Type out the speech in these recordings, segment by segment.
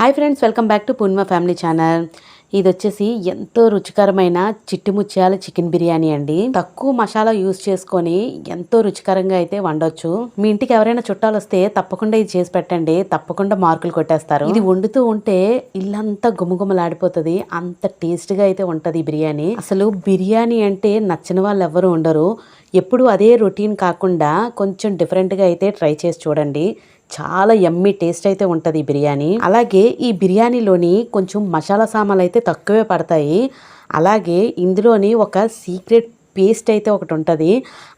Hi friends welcome back to Purnima family channel. ఇది వచ్చేసి ఎంతో రుచికరమైన చిట్టి ముత్యాల చికెన్ బిర్యానీ అండి. తక్కువ మసాలా యూస్ చేసుకొని ఎంతో రుచికరంగా అయితే వండొచ్చు. మీ ఇంటికి ఎవరైనా చుట్టాలు వస్తే తప్పకుండా ఇది చేసి పెట్టండి. తప్పకుండా మార్కులు కొట్టేస్తారు. ఇది వండుతూ ఉంటే ఇల్లంతా గుమగుమలాడిపోతుంది. అంత టేస్ట్గా అయితే ఉంటుంది ఈ బిర్యానీ. అసలు బిర్యానీ అంటే నచ్చిన వాళ్ళు ఎవరు ఉండరు. ఎప్పుడు అదే రొటీన్ కాకుండా కొంచెం డిఫరెంట్గా అయితే ట్రై చేసి చూడండి. చాలా ఎమ్మి టేస్ట్ అయితే ఉంటుంది ఈ బిర్యానీ. అలాగే ఈ బిర్యానీలోని కొంచెం మసాలా సామాన్లు అయితే తక్కువే పడతాయి. అలాగే ఇందులోని ఒక సీక్రెట్ పేస్ట్ అయితే ఒకటి ఉంటుంది.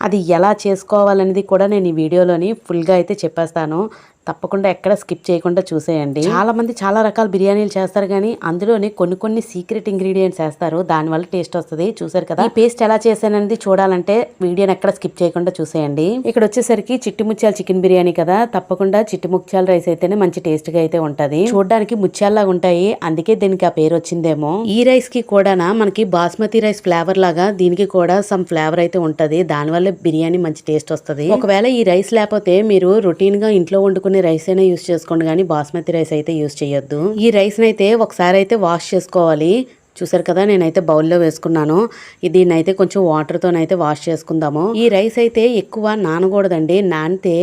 అది ఎలా చేసుకోవాలనేది కూడా నేను ఈ వీడియోలోని ఫుల్గా అయితే చెప్పేస్తాను. తప్పకుండా ఎక్కడ స్కిప్ చేయకుండా చూసేయండి. చాలా మంది చాలా రకాల బిర్యానీలు చేస్తారు కానీ అందులోనే కొన్ని కొన్ని సీక్రెట్ ఇంగ్రీడియంట్స్ వేస్తారు. దానివల్ల టేస్ట్ వస్తుంది. చూసారు కదా? ఈ పేస్ట్ ఎలా చేశాననేది చూడాలంటే వీడియోని ఎక్కడ స్కిప్ చేయకుండా చూసేయండి. ఇక్కడ వచ్చేసరికి చిట్టి ముత్యాల చికెన్ బిర్యానీ కదా? తప్పకుండా చిట్టి ముత్యాల రైస్ అయితేనే మంచి టేస్ట్గా అయితే ఉంటది. చూడడానికి ముత్యాల్లాగా ఉంటాయి. అందుకే దీనికి ఆ పేరు వచ్చిందేమో. ఈ రైస్కి కూడా మనకి బాస్మతి రైస్ ఫ్లేవర్ లాగా దీనికి కూడా సమ్ ఫ్లేవర్ అయితే ఉంటది. దానివల్ల బిర్యానీ మంచి టేస్ట్ వస్తుంది. ఒకవేళ ఈ రైస్ లేకపోతే మీరు రొటీన్గా ఇంట్లో వండుకునే రైస్ అయినా యూస్ చేసుకోండి కానీ బాస్మతి రైస్ అయితే యూస్ చేయొద్దు. ఈ రైస్ని అయితే ఒకసారి అయితే వాష్ చేసుకోవాలి. చూసారు కదా నేనైతే బౌల్లో వేసుకున్నాను. దీన్ని అయితే కొంచెం వాటర్తోనైతే వాష్ చేసుకుందాము. ఈ రైస్ అయితే ఎక్కువ నానకూడదండి. నానితే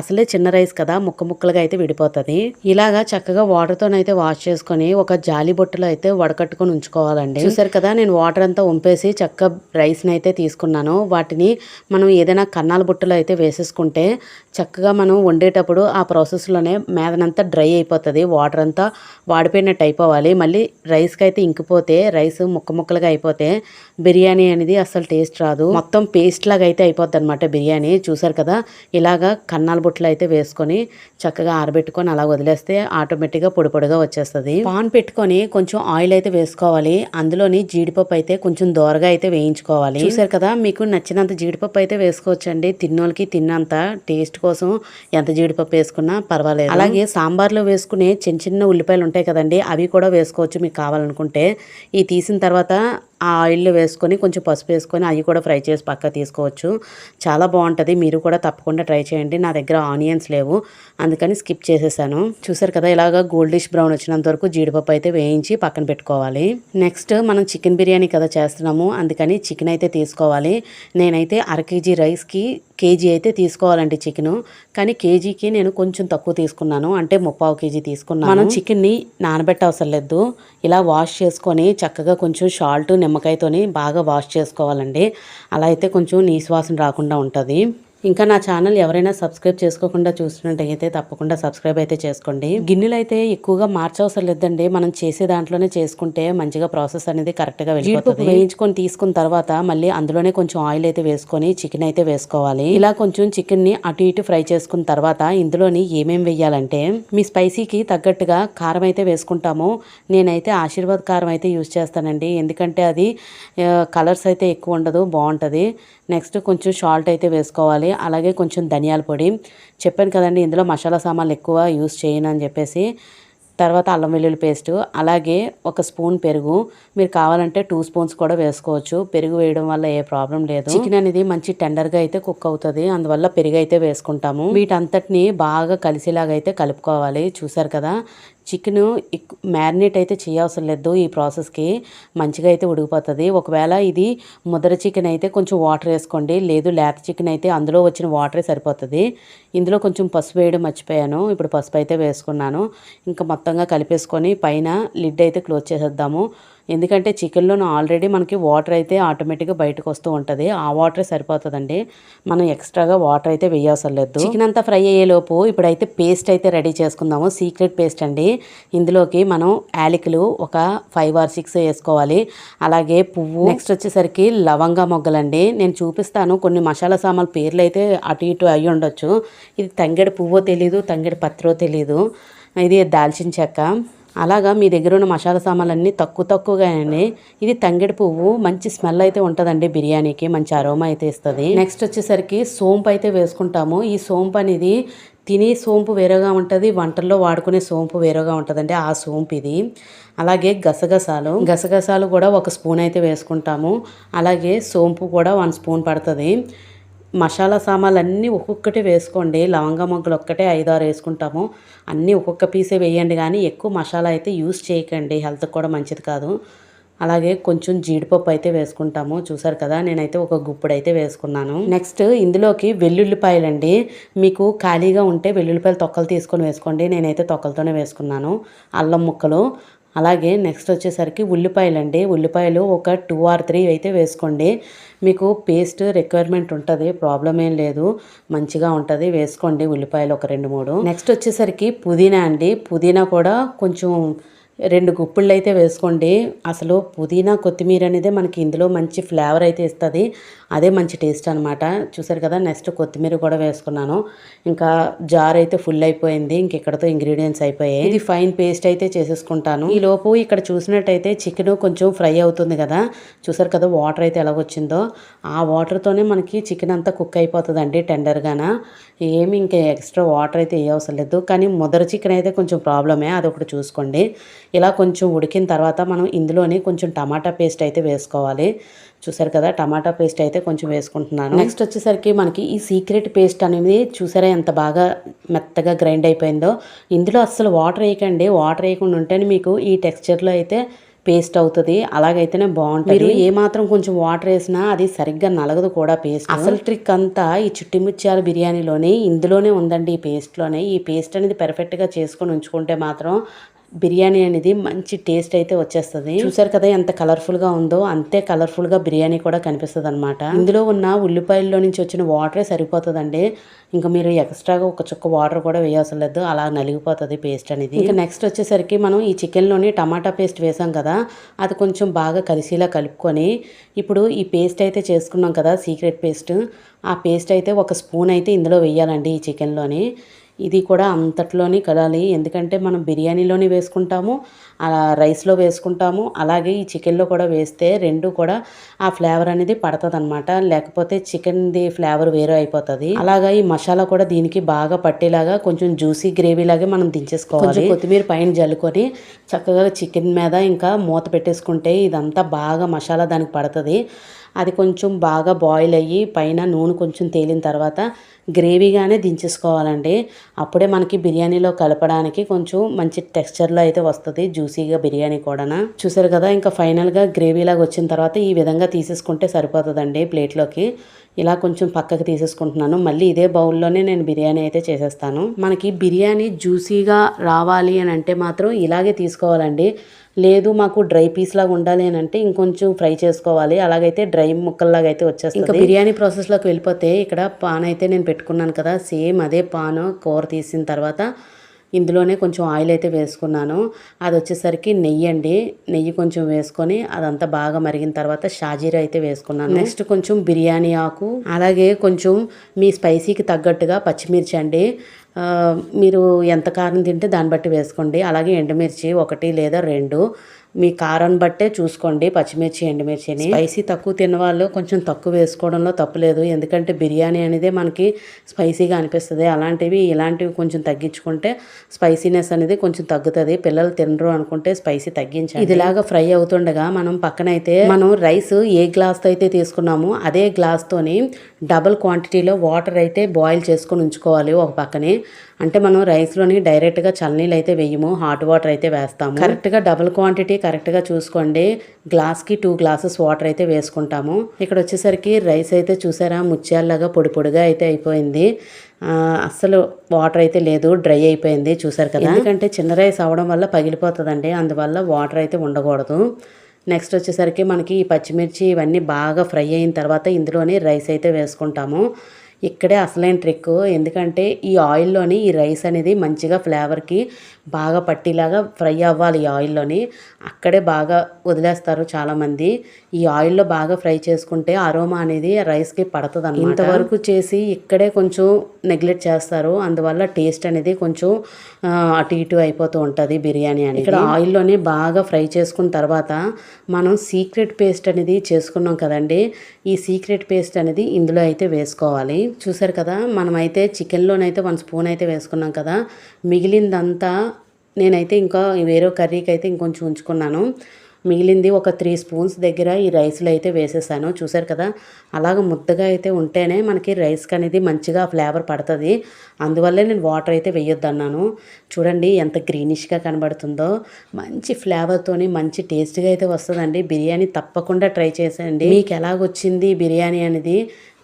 అసలే చిన్న రైస్ కదా ముక్క ముక్కలుగా అయితే విడిపోతుంది. ఇలాగా చక్కగా వాటర్తోనైతే వాష్ చేసుకొని ఒక జాలి బొట్టలో అయితే వడకట్టుకొని ఉంచుకోవాలండి. చూసారు కదా నేను వాటర్ అంతా ఉంపేసి చక్క రైస్ని అయితే తీసుకున్నాను. వాటిని మనం ఏదైనా కన్నాల బుట్టలో అయితే వేసేసుకుంటే చక్కగా మనం వండేటప్పుడు ఆ ప్రాసెస్లోనే మేదనంతా డ్రై అయిపోతుంది వాటర్ అంతా వాడిపోయినట్టు అయిపోవాలి. మళ్ళీ రైస్కి అయితే ఇంకిపోతే రైస్ ముక్క ముక్కలుగా అయిపోతే బిర్యానీ అనేది అసలు టేస్ట్ రాదు. మొత్తం పేస్ట్ లాగా అయితే అయిపోద్ది అనమాట బిర్యానీ. చూసారు కదా? ఇలాగా కన్నాల బుట్టలు అయితే వేసుకొని చక్కగా ఆరబెట్టుకొని అలా వదిలేస్తే ఆటోమేటిక్గా పొడి పొడిగా వచ్చేస్తుంది. పాన్ పెట్టుకొని కొంచెం ఆయిల్ అయితే వేసుకోవాలి. అందులోని జీడిపప్పు అయితే కొంచెం దోరగా అయితే వేయించుకోవాలి. చూసారు కదా? మీకు నచ్చినంత జీడిపప్పు అయితే వేసుకోవచ్చండి. తిన్నోళ్ళకి తిన్నంత టేస్ట్ కోసం ఎంత జీడిపప్పు వేసుకున్నా పర్వాలేదు. అలాగే సాంబార్లో వేసుకునే చిన్న చిన్న ఉల్లిపాయలు ఉంటాయి కదండి అవి కూడా వేసుకోవచ్చు మీకు కావాలనుకుంటే. ఈ తీసిన తర్వాత ఆ ఆయిల్లో వేసుకొని కొంచెం పసుపు వేసుకొని అవి కూడా ఫ్రై చేసి పక్క తీసుకోవచ్చు. చాలా బాగుంటుంది మీరు కూడా తప్పకుండా ట్రై చేయండి. నా దగ్గర ఆనియన్స్ లేవు అందుకని స్కిప్ చేసేసాను. చూసారు కదా ఇలాగా గోల్డిష్ బ్రౌన్ వచ్చినంత వరకు జీడిపప్పు అయితే వేయించి పక్కన పెట్టుకోవాలి. నెక్స్ట్ మనం చికెన్ బిర్యానీ కదా చేస్తున్నాము అందుకని చికెన్ అయితే తీసుకోవాలి. నేనైతే అర కేజీ రైస్కి కేజీ అయితే తీసుకోవాలండి చికెను. కానీ కేజీకి నేను కొంచెం తక్కువ తీసుకున్నాను. అంటే ముప్పావు కేజీ తీసుకున్నాను. మనం చికెన్ని నానబెట్ట అవసరం లేదు ఇలా వాష్ చేసుకొని చక్కగా కొంచెం షాల్ట్ నిమ్మకాయతోని బాగా వాష్ చేసుకోవాలండి. అలా అయితే కొంచెం నీసువాసన రాకుండా ఉంటుంది. ఇంకా నా ఛానల్ ఎవరైనా సబ్స్క్రైబ్ చేసుకోకుండా చూస్తున్నట్టయితే తప్పకుండా సబ్స్క్రైబ్ అయితే చేసుకోండి. గిన్నెలు అయితే ఎక్కువగా మార్చవసరం లేదండి. మనం చేసే దాంట్లోనే చేసుకుంటే మంచిగా ప్రాసెస్ అనేది కరెక్ట్గా వెళ్ళిపోతుంది. వేయించుకొని తీసుకున్న తర్వాత మళ్ళీ అందులోనే కొంచెం ఆయిల్ అయితే వేసుకొని చికెన్ అయితే వేసుకోవాలి. ఇలా కొంచెం చికెన్ని అటు ఇటు ఫ్రై చేసుకున్న తర్వాత ఇందులోని ఏమేం వేయాలంటే మీ స్పైసీకి తగ్గట్టుగా కారం అయితే వేసుకుంటాము. నేనైతే ఆశీర్వాద్ కారం అయితే యూజ్ చేస్తానండి. ఎందుకంటే అది కలర్స్ అయితే ఎక్కువ ఉండదు బాగుంటుంది. నెక్స్ట్ కొంచెం సాల్ట్ అయితే వేసుకోవాలి. అలాగే కొంచెం ధనియాల పొడి. చెప్పాను కదండి ఇందులో మసాలా సామాన్లు ఎక్కువ యూస్ చేయను అని చెప్పేసి. తర్వాత అల్లం వెల్లుల్లి పేస్ట్. అలాగే ఒక స్పూన్ పెరుగు. మీరు కావాలంటే టూ స్పూన్స్ కూడా వేసుకోవచ్చు. పెరుగు వేయడం వల్ల ఏ ప్రాబ్లం లేదు. చికెన్ అనేది మంచి టెండర్గా అయితే కుక్ అవుతుంది. అందువల్ల పెరుగు అయితే వేసుకుంటాము. వీటంతటిని బాగా కలిసేలాగా అయితే కలుపుకోవాలి. చూసారు కదా? చికెన్ మ్యారినేట్ అయితే చేయవసరం లేదు ఈ ప్రాసెస్కి. మంచిగా అయితే ఉడికిపోతుంది. ఒకవేళ ఇది ముద్ర చికెన్ అయితే కొంచెం వాటర్ వేసుకోండి. లేదు లేత చికెన్ అయితే అందులో వచ్చిన వాటరే సరిపోతుంది. ఇందులో కొంచెం పసుపు వేయడం మర్చిపోయాను. ఇప్పుడు పసుపు అయితే వేసుకున్నాను. ఇంకా మొత్తంగా కలిపేసుకొని పైన లిడ్ అయితే క్లోజ్ చేసేద్దాము. ఎందుకంటే చికెన్లో ఆల్రెడీ మనకి వాటర్ అయితే ఆటోమేటిక్గా బయటకు వస్తూ ఉంటుంది. ఆ వాటరే సరిపోతుందండి. మనం ఎక్స్ట్రాగా వాటర్ అయితే వేయవసరం లేదు చికెన్ అంతా ఫ్రై అయ్యేలోపు ఇప్పుడైతే పేస్ట్ అయితే రెడీ చేసుకుందాము. సీక్రెట్ పేస్ట్ అండి. ఇందులోకి మనం యాలకులు ఒక ఫైవ్ ఆర్ సిక్స్ వేసుకోవాలి. అలాగే పువ్వు. నెక్స్ట్ వచ్చేసరికి లవంగా మొగ్గలండి. నేను చూపిస్తాను. కొన్ని మసాలా సామాన్ల పేర్లు అయితే అటు ఇటు అయ్యి ఉండొచ్చు. ఇది తంగెడు పువ్వో తెలీదు తంగెడు పత్రో తెలీదు. ఇది దాల్చిన చెక్క. అలాగా మీ దగ్గర ఉన్న మసాలా సామాన్లన్నీ తక్కువ తక్కువగానే ఇది తంగిడి పువ్వు మంచి స్మెల్ అయితే ఉంటుందండి బిర్యానీకి మంచి అరోమా అయితే ఇస్తుంది. నెక్స్ట్ వచ్చేసరికి సోంపు అయితే వేసుకుంటాము. ఈ సోంపు అనేది తినే సోంపు వేరేగా ఉంటుంది వంటల్లో వాడుకునే సోంపు వేరేగా ఉంటుందండి. ఆ సోంపు ఇది. అలాగే గసగసాలు. గసగసాలు కూడా ఒక స్పూన్ అయితే వేసుకుంటాము. అలాగే సోంపు కూడా వన్ స్పూన్ పడుతుంది. మసాలా సామాన్లు అన్నీ ఒక్కొక్కటి వేసుకోండి. లవంగ మొగ్గలు ఒక్కటే ఐదారు వేసుకుంటాము. అన్నీ ఒక్కొక్క పీసే వేయండి కానీ ఎక్కువ మసాలా అయితే యూస్ చేయకండి. హెల్త్కి కూడా మంచిది కాదు. అలాగే కొంచెం జీడిపప్పు అయితే వేసుకుంటాము. చూసారు కదా నేనైతే ఒక గుప్పుడు అయితే వేసుకున్నాను. నెక్స్ట్ ఇందులోకి వెల్లుల్లిపాయలు అండి మీకు ఖాళీగా ఉంటే వెల్లుల్లిపాయలు తొక్కలు తీసుకొని వేసుకోండి. నేనైతే తొక్కలతోనే వేసుకున్నాను. అల్లం ముక్కలు అలాగే నెక్స్ట్ వచ్చేసరికి ఉల్లిపాయలు అండి ఉల్లిపాయలు ఒక టూ ఆర్ త్రీ అయితే వేసుకోండి. మీకు పేస్ట్ రిక్వైర్మెంట్ ఉంటుంది ప్రాబ్లం ఏం లేదు. మంచిగా ఉంటుంది వేసుకోండి ఉల్లిపాయలు ఒక రెండు మూడు. నెక్స్ట్ వచ్చేసరికి పుదీనా అండి. పుదీనా కూడా కొంచెం రెండు గుప్పిళ్ళు అయితే వేసుకోండి. అసలు పుదీనా కొత్తిమీర అనేది మనకి ఇందులో మంచి ఫ్లేవర్ అయితే ఇస్తుంది. అదే మంచి టేస్ట్ అనమాట చూసారు కదా నెక్స్ట్ కొత్తిమీర కూడా వేసుకున్నాను. ఇంకా జార్ అయితే ఫుల్ అయిపోయింది. ఇంక ఇక్కడతో ఇంగ్రీడియంట్స్ అయిపోయాయి. ఇది ఫైన్ పేస్ట్ అయితే చేసేసుకుంటాను. ఈ లోపు ఇక్కడ చూసినట్టయితే చికెన్ కొంచెం ఫ్రై అవుతుంది కదా. చూసారు కదా వాటర్ అయితే ఎలాగొచ్చిందో ఆ వాటర్తోనే మనకి చికెన్ అంతా కుక్ అయిపోతుందండి టెండర్గాన. ఏమి ఇంకా ఎక్స్ట్రా వాటర్ అయితే ఏ అవసరం లేదు. కానీ ముదర చికెన్ అయితే కొంచెం ప్రాబ్లమే. అదొకటి చూసుకోండి. ఇలా కొంచెం ఉడికిన తర్వాత మనం ఇందులోని కొంచెం టమాటా పేస్ట్ అయితే వేసుకోవాలి. చూసారు కదా టమాటా పేస్ట్ అయితే కొంచెం వేసుకుంటున్నాను. నెక్స్ట్ వచ్చేసరికి మనకి ఈ సీక్రెట్ పేస్ట్ అనేది చూసారా ఎంత బాగా మెత్తగా గ్రైండ్ అయిపోయిందో. ఇందులో అస్సలు వాటర్ వేయకండి. వాటర్ వేయకుండా ఉంటేనే మీకు ఈ టెక్స్చర్లో అయితే పేస్ట్ అవుతుంది. అలాగైతేనే బాగుంటుంది. మీరు ఏ మాత్రం కొంచెం వాటర్ వేసినా అది సరిగ్గా నలగదు కూడా పేస్ట్. అసలు ట్రిక్ అంతా ఈ చుట్టి ముత్యాల బిర్యానీలోనే ఇందులోనే ఉందండి ఈ పేస్ట్లోనే. ఈ పేస్ట్ అనేది పర్ఫెక్ట్గా చేసుకొని ఉంచుకుంటే మాత్రం బిర్యానీ అనేది మంచి టేస్ట్ అయితే వచ్చేస్తుంది. చూసారు కదా ఎంత కలర్ఫుల్గా ఉందో అంతే కలర్ఫుల్గా బిర్యానీ కూడా కనిపిస్తుంది అనమాట ఇందులో ఉన్న ఉల్లిపాయల్లో నుంచి వచ్చిన వాటరే సరిపోతుందండి. ఇంకా మీరు ఎక్స్ట్రాగా ఒక చుక్క వాటర్ కూడా వేయవసరం లేదు అలా నలిగిపోతుంది పేస్ట్ అనేది. ఇంకా నెక్స్ట్ వచ్చేసరికి మనం ఈ చికెన్లోని టమాటా పేస్ట్ వేసాం కదా అది కొంచెం బాగా కలిసిలా కలుపుకొని ఇప్పుడు ఈ పేస్ట్ అయితే చేసుకున్నాం కదా సీక్రెట్ పేస్ట్ ఆ పేస్ట్ అయితే ఒక స్పూన్ అయితే ఇందులో వేయాలండి ఈ చికెన్లోని ఇది కూడా అంతట్లోనే కలాలి ఎందుకంటే మనం బిర్యానీలోనే వేసుకుంటాము అలా రైస్లో వేసుకుంటాము అలాగే ఈ చికెన్లో కూడా వేస్తే రెండు కూడా ఆ ఫ్లేవర్ అనేది పడుతుంది అనమాట లేకపోతే చికెన్ది ఫ్లేవర్ వేరే అయిపోతుంది. అలాగా ఈ మసాలా కూడా దీనికి బాగా పట్టేలాగా కొంచెం జ్యూసీ గ్రేవీ లాగే మనం దించేసుకోవాలి. కొత్తిమీర పైన జల్లుకొని చక్కగా చికెన్ మీద ఇంకా మూత పెట్టేసుకుంటే ఇదంతా బాగా మసాలా దానికి పడుతుంది. అది కొంచెం బాగా బాయిల్ అయ్యి పైన నూనె కొంచెం తేలిన తర్వాత గ్రేవీగానే దించేసుకోవాలండి. అప్పుడే మనకి బిర్యానీలో కలపడానికి కొంచెం మంచి టెక్స్చర్లో అయితే వస్తుంది జ్యూసీగా బిర్యానీ కూడా చూసారు కదా ఇంకా ఫైనల్గా గ్రేవీలాగా వచ్చిన తర్వాత ఈ విధంగా తీసేసుకుంటే సరిపోతుందండి ప్లేట్లోకి. ఇలా కొంచెం పక్కకి తీసేసుకుంటున్నాను. మళ్ళీ ఇదే బౌల్లోనే నేను బిర్యానీ అయితే చేసేస్తాను. మనకి బిర్యానీ జ్యూసీగా రావాలి అని అంటే మాత్రం ఇలాగే తీసుకోవాలండి. లేదు మాకు డ్రై పీస్ లాగా ఉండాలి అని అంటే ఇంకొంచెం ఫ్రై చేసుకోవాలి. అలాగైతే డ్రై ముక్కల్లాగా అయితే వచ్చేస్తుంది. ఇంకా బిర్యానీ ప్రాసెస్లోకి వెళ్ళిపోతే ఇక్కడ పాన్ అయితే నేను పెట్టుకున్నాను కదా సేమ్ అదే పాన్ కూర తీసిన తర్వాత ఇందులోనే కొంచెం ఆయిల్ అయితే వేసుకున్నాను. అది వచ్చేసరికి నెయ్యి అండి. నెయ్యి కొంచెం వేసుకొని అదంతా బాగా మరిగిన తర్వాత షాజీరా అయితే వేసుకున్నాను. నెక్స్ట్ కొంచెం బిర్యానీ ఆకు అలాగే కొంచెం మీ స్పైసీకి తగ్గట్టుగా పచ్చిమిర్చి అండి. మీరు ఎంత కారం తింటే దాన్ని బట్టి వేసుకోండి. అలాగే ఎండుమిర్చి ఒకటి లేదా రెండు. మీ కారం బట్టే చూసుకోండి పచ్చిమిర్చి ఎండుమిర్చిని. స్పైసీ తక్కువ తిన్నవాళ్ళు కొంచెం తక్కువ వేసుకోవడంలో తప్పులేదు ఎందుకంటే బిర్యానీ అనేది మనకి స్పైసీగా అనిపిస్తుంది. అలాంటివి ఇలాంటివి కొంచెం తగ్గించుకుంటే స్పైసీనెస్ అనేది కొంచెం తగ్గుతుంది. పిల్లలు తినరు అనుకుంటే స్పైసీ తగ్గించండి. ఇదిలాగా ఫ్రై అవుతుండగా మనం పక్కనైతే మనం రైస్ ఏ గ్లాస్తో అయితే తీసుకున్నామో అదే గ్లాస్తోని డబుల్ క్వాంటిటీలో వాటర్ అయితే బాయిల్ చేసుకొని ఉంచుకోవాలి ఒక పక్కనే. అంటే మనం రైస్లోని డైరెక్ట్గా చల్లనీళ్ళు అయితే వేయము హాట్ వాటర్ అయితే వేస్తాము. కరెక్ట్గా డబుల్ క్వాంటిటీ కరెక్ట్గా చూసుకోండి. గ్లాస్కి టూ గ్లాసెస్ వాటర్ అయితే వేసుకుంటాము. ఇక్కడ వచ్చేసరికి రైస్ అయితే చూసారా? ముత్యాల్లాగా పొడి పొడిగా అయితే అయిపోయింది. అస్సలు వాటర్ అయితే లేదు. డ్రై అయిపోయింది. చూసారు కదా? ఎందుకంటే చిన్న రైస్ అవడం వల్ల పగిలిపోతుందండి. అందువల్ల వాటర్ అయితే ఉండకూడదు. నెక్స్ట్ వచ్చేసరికి మనకి ఈ పచ్చిమిర్చి ఇవన్నీ బాగా ఫ్రై అయిన తర్వాత ఇందులోనే రైస్ అయితే వేసుకుంటాము. ఇక్కడే అసలైన ట్రిక్ ఎందుకంటే ఈ ఆయిల్లోని ఈ రైస్ అనేది మంచిగా ఫ్లేవర్కి బాగా పట్టిలాగా ఫ్రై అవ్వాలి ఈ ఆయిల్లోని అక్కడే బాగా వదిలేస్తారు చాలామంది. ఈ ఆయిల్లో బాగా ఫ్రై చేసుకుంటే అరోమా అనేది రైస్కి పడుతుంది ఇంతవరకు చేసి ఇక్కడే కొంచెం నెగ్లెక్ట్ చేస్తారు. అందువల్ల టేస్ట్ అనేది కొంచెం అటు ఇటు అయిపోతూ ఉంటుంది బిర్యానీ అని ఇక్కడ ఆయిల్లోనే బాగా ఫ్రై చేసుకున్న తర్వాత మనం సీక్రెట్ పేస్ట్ అనేది చేసుకున్నాం కదండి. ఈ సీక్రెట్ పేస్ట్ అనేది ఇందులో అయితే వేసుకోవాలి. చూసారు కదా మనమైతే చికెన్లోనైతే వన్ స్పూన్ అయితే వేసుకున్నాం కదా. మిగిలిందంతా నేనైతే ఇంకా వేరే కర్రీకి అయితే ఇంకొంచెం ఉంచుకున్నాను. మిగిలింది ఒక త్రీ స్పూన్స్ దగ్గర ఈ రైస్లో అయితే వేసేసాను. చూసారు కదా అలాగ ముద్దగా అయితే ఉంటేనే మనకి రైస్కి అనేది మంచిగా ఫ్లేవర్ పడుతుంది. అందువల్లే నేను వాటర్ అయితే వేయొద్దన్నాను. చూడండి ఎంత గ్రీనిష్గా కనబడుతుందో. మంచి ఫ్లేవర్తోని మంచి టేస్ట్గా అయితే వస్తుందండి. బిర్యానీ తప్పకుండా ట్రై చేసేయండి. మీకు ఎలాగొచ్చింది బిర్యానీ అనేది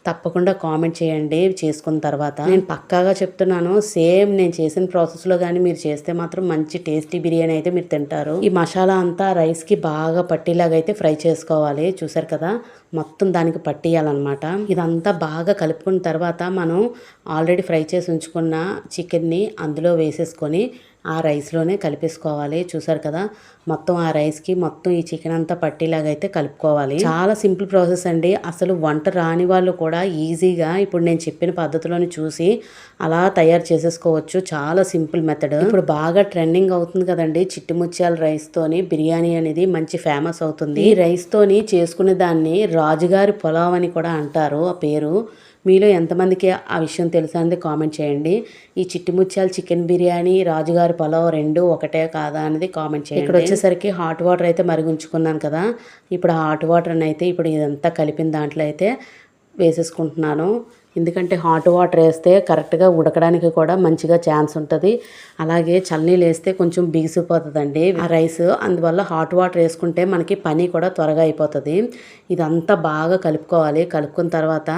తప్పకుండా కామెంట్ చేయండి. చేసుకున్న తర్వాత నేను పక్కాగా చెప్తున్నాను సేమ్ నేను చేసిన ప్రాసెస్లో కానీ మీరు చేస్తే మాత్రం మంచి టేస్టీ బిర్యానీ అయితే మీరు తింటారు. ఈ మసాలా అంతా రైస్కి బాగా పట్టేలాగా అయితే ఫ్రై చేసుకోవాలి. చూసారు కదా? మొత్తం దానికి పట్టియాలన్నమాట. ఇదంతా బాగా కలుపుకున్న తర్వాత మనం ఆల్రెడీ ఫ్రై చేసి ఉంచుకున్న చికెన్ని అందులో వేసేసుకొని ఆ రైస్లోనే కలిపేసుకోవాలి. చూసారు కదా? మొత్తం ఆ రైస్కి మొత్తం ఈ చికెన్ అంతా పట్టేలాగా అయితే కలుపుకోవాలి. చాలా సింపుల్ ప్రాసెస్ అండి. అసలు వంట రాని వాళ్ళు కూడా ఈజీగా ఇప్పుడు నేను చెప్పిన పద్ధతిలోని చూసి అలా తయారు చేసేసుకోవచ్చు. చాలా సింపుల్ మెథడ్. ఇప్పుడు బాగా ట్రెండింగ్ అవుతుంది కదండి చిట్టి ముత్యాల బిర్యానీ అనేది మంచి ఫేమస్ అవుతుంది. ఈ రైస్తోని చేసుకునే దాన్ని రాజుగారి పొలావ్ అని కూడా అంటారు. ఆ పేరు మీలో ఎంతమందికి ఆ విషయం తెలుసా అనేది కామెంట్ చేయండి. ఈ చిట్టిముత్యాలు చికెన్ బిర్యానీ రాజుగారి పొలావ్ రెండు ఒకటే కాదా అనేది కామెంట్ చేయండి. ఇక్కడ వచ్చేసరికి హాట్ వాటర్ అయితే మరిగించుకున్నాను కదా. ఇప్పుడు హాట్ వాటర్ అయితే ఇప్పుడు ఇదంతా కలిపిన దాంట్లో అయితే వేసేసుకుంటున్నాను. ఎందుకంటే హాట్ వాటర్ వేస్తే కరెక్ట్గా ఉడకడానికి కూడా మంచిగా ఛాన్స్ ఉంటుంది. అలాగే చల్నీళ్ళు వేస్తే కొంచెం బిగిసిపోతుందండి ఆ రైస్. అందువల్ల హాట్ వాటర్ వేసుకుంటే మనకి పని కూడా త్వరగా అయిపోతుంది. ఇదంతా బాగా కలుపుకోవాలి. కలుపుకున్న తర్వాత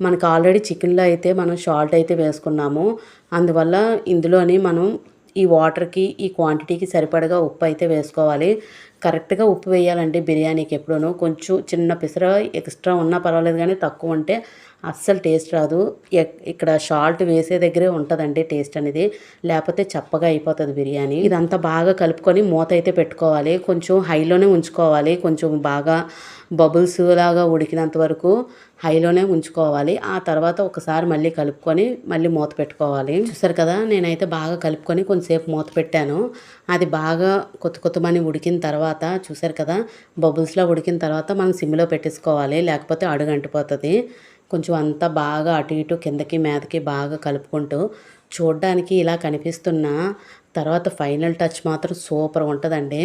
మనకు ఆల్రెడీ చికెన్లో అయితే మనం సాల్ట్ అయితే వేసుకున్నాము. అందువల్ల ఇందులోని మనం ఈ వాటర్కి ఈ క్వాంటిటీకి సరిపడగా ఉప్పు అయితే వేసుకోవాలి. కరెక్ట్గా ఉప్పు వేయాలండి బిర్యానీకి ఎప్పుడూ కొంచెం చిన్న పిసర ఎక్స్ట్రా ఉన్నా పర్వాలేదు కానీ తక్కువ ఉంటే అస్సలు టేస్ట్ రాదు. ఎక్- ఇక్కడ సాల్ట్ వేసే దగ్గరే ఉంటుందండి టేస్ట్ అనేది. లేకపోతే చప్పగా అయిపోతుంది బిర్యానీ. ఇదంతా బాగా కలుపుకొని మూత అయితే పెట్టుకోవాలి. కొంచెం హైలోనే ఉంచుకోవాలి. కొంచెం బాగా బబుల్స్ లాగా ఉడికినంత వరకు హైలోనే ఉంచుకోవాలి. ఆ తర్వాత ఒకసారి మళ్ళీ కలుపుకొని మళ్ళీ మూత పెట్టుకోవాలి. చూసారు కదా నేనైతే బాగా కలుపుకొని కొంచెంసేపు మూత పెట్టాను. అది బాగా కొత్త కొత్తమని ఉడికిన తర్వాత చూసారు కదా బబుల్స్లో ఉడికిన తర్వాత మనం సిమ్లో పెట్టేసుకోవాలి. లేకపోతే అడుగంటిపోతుంది. కొంచెం అంతా బాగా అటు ఇటు కిందకి మీదకి బాగా కలుపుకుంటూ చూడ్డానికి ఇలా కనిపిస్తున్న తర్వాత ఫైనల్ టచ్ మాత్రం సూపర్ ఉంటుందండి.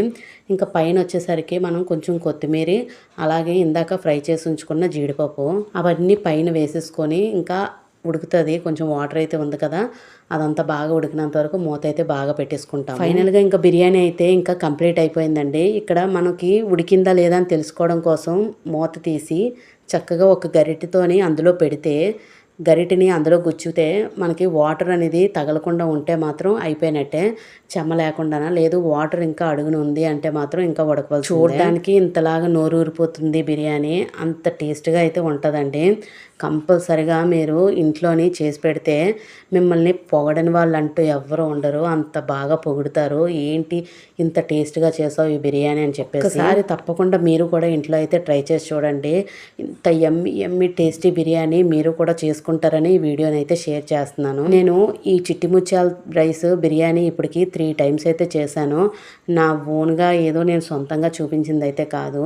ఇంకా పైన వచ్చేసరికి మనం కొంచెం కొత్తిమీర అలాగే ఇందాక ఫ్రై చేసి ఉంచుకున్న జీడిపప్పు అవన్నీ పైన వేసేసుకొని ఇంకా ఉడుకుతుంది కొంచెం వాటర్ అయితే ఉంది కదా అదంతా బాగా ఉడికినంత వరకు మూత అయితే బాగా పెట్టేసుకుంటాం ఫైనల్గా ఇంకా బిర్యానీ అయితే ఇంకా కంప్లీట్ అయిపోయిందండి. ఇక్కడ మనకి ఉడికిందా లేదా అని తెలుసుకోవడం కోసం మూత తీసి చక్కగా ఒక గరిటెతోని అందులో పెడితే గరిటెని అందులో గుచ్చితే మనకి వాటర్ అనేది తగలకుండా ఉంటే మాత్రం అయిపోయినట్టే. చెమ్మ లేకుండా లేదు వాటర్ ఇంకా అడుగున ఉంది అంటే మాత్రం ఇంకా ఉడకవలసి చూడడానికి ఇంతలాగా నోరు ఊరిపోతుంది బిర్యానీ. అంత టేస్ట్గా అయితే ఉంటుందండి. కంపల్సరిగా మీరు ఇంట్లోని చేసి పెడితే మిమ్మల్ని పొగడని వాళ్ళు అంటూ ఎవ్వరు ఉండరు. అంత బాగా పొగుడుతారు. ఏంటి ఇంత టేస్ట్గా చేసావు ఈ బిర్యానీ అని చెప్పేసి. ఒకసారి తప్పకుండా మీరు కూడా ఇంట్లో అయితే ట్రై చేసి చూడండి. ఇంత ఎమ్మి ఎమ్మి టేస్టీ బిర్యానీ మీరు కూడా చేసుకుంటారని ఈ వీడియోని అయితే షేర్ చేస్తున్నాను. నేను ఈ చిట్టి ముత్యాల రైస్ బిర్యానీ ఇప్పటికి త్రీ టైమ్స్ అయితే చేశాను. నా ఓన్గా ఏదో నేను సొంతంగా చూపించింది అయితే కాదు.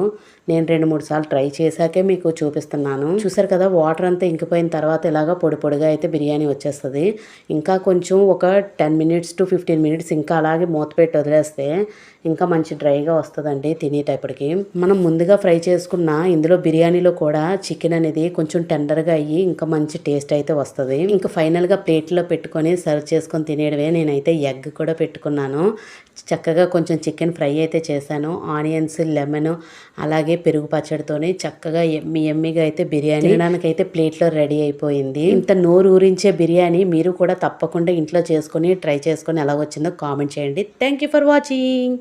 నేను రెండు మూడు సార్లు ట్రై చేశాకే మీకు చూపిస్తున్నాను. చూసారు కదా వాటర్ అంతా ఇంకిపోయిన తర్వాత ఇలాగా పొడి పొడిగా అయితే బిర్యానీ వచ్చేస్తుంది. ఇంకా కొంచెం ఒక ten minutes to fifteen minutes ఇంకా అలాగే మూత పెట్టి వదిలేస్తే ఇంకా మంచి డ్రైగా వస్తుందండి తినేటప్పటికి. మనం ముందుగా ఫ్రై చేసుకున్న ఇందులో బిర్యానీలో కూడా చికెన్ అనేది కొంచెం టెండర్గా అయ్యి ఇంకా మంచి టేస్ట్ అయితే వస్తుంది. ఇంకా ఫైనల్గా ప్లేట్లో పెట్టుకొని సర్వ్ చేసుకొని తినేయడమే నేనైతే ఎగ్ కూడా పెట్టుకున్నాను. చక్కగా కొంచెం చికెన్ ఫ్రై అయితే చేశాను. ఆనియన్స్ లెమన్ అలాగే పెరుగు పచ్చడితోని చక్కగా ఎమ్మి ఎమ్మిగా అయితే బిర్యానీ తినడానికైతే ప్లేట్లో రెడీ అయిపోయింది. ఇంత నోరు ఊరించే బిర్యానీ మీరు కూడా తప్పకుండా ఇంట్లో చేసుకొని ట్రై చేసుకొని ఎలా వచ్చిందో కామెంట్ చేయండి. Thank you for watching.